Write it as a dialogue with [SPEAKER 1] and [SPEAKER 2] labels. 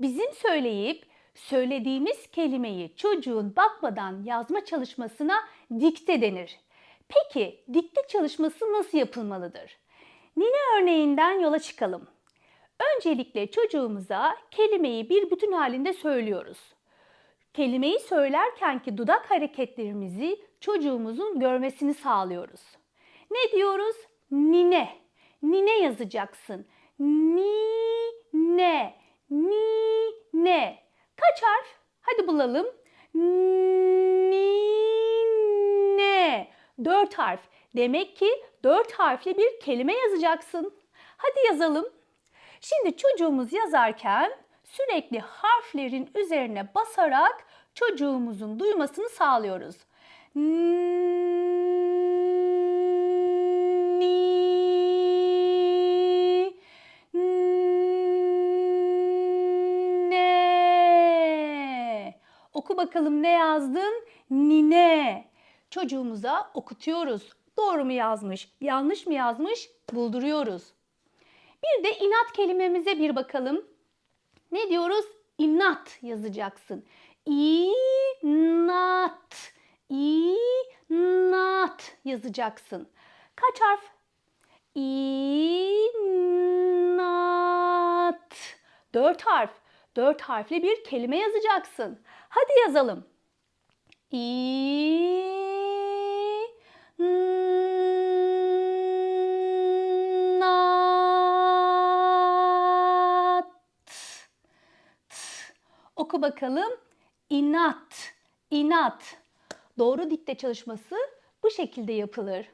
[SPEAKER 1] Bizim söyleyip söylediğimiz kelimeyi çocuğun bakmadan yazma çalışmasına dikte denir. Peki dikte çalışması nasıl yapılmalıdır? Nine örneğinden yola çıkalım. Öncelikle çocuğumuza kelimeyi bir bütün halinde söylüyoruz. Kelimeyi söylerkenki dudak hareketlerimizi çocuğumuzun görmesini sağlıyoruz. Ne diyoruz? Nine. Nine yazacaksın. Ni ne. Ni ne. Kaç harf? Hadi bulalım. Ni ne. Dört harf. Demek ki dört harfli bir kelime yazacaksın. Hadi yazalım. Şimdi çocuğumuz yazarken sürekli harflerin üzerine basarak çocuğumuzun duymasını sağlıyoruz. Ni ne Oku bakalım ne yazdın? Nine. Çocuğumuza okutuyoruz. Doğru mu yazmış, yanlış mı yazmış bulduruyoruz. Bir de inat kelimemize bir bakalım. Ne diyoruz? İnat yazacaksın. İnat. İnat yazacaksın. Kaç harf? İnat. Dört harf. Dört harfli bir kelime yazacaksın. Hadi yazalım. İnat. Oku bakalım. İnat. İnat. Doğru dikte çalışması bu şekilde yapılır.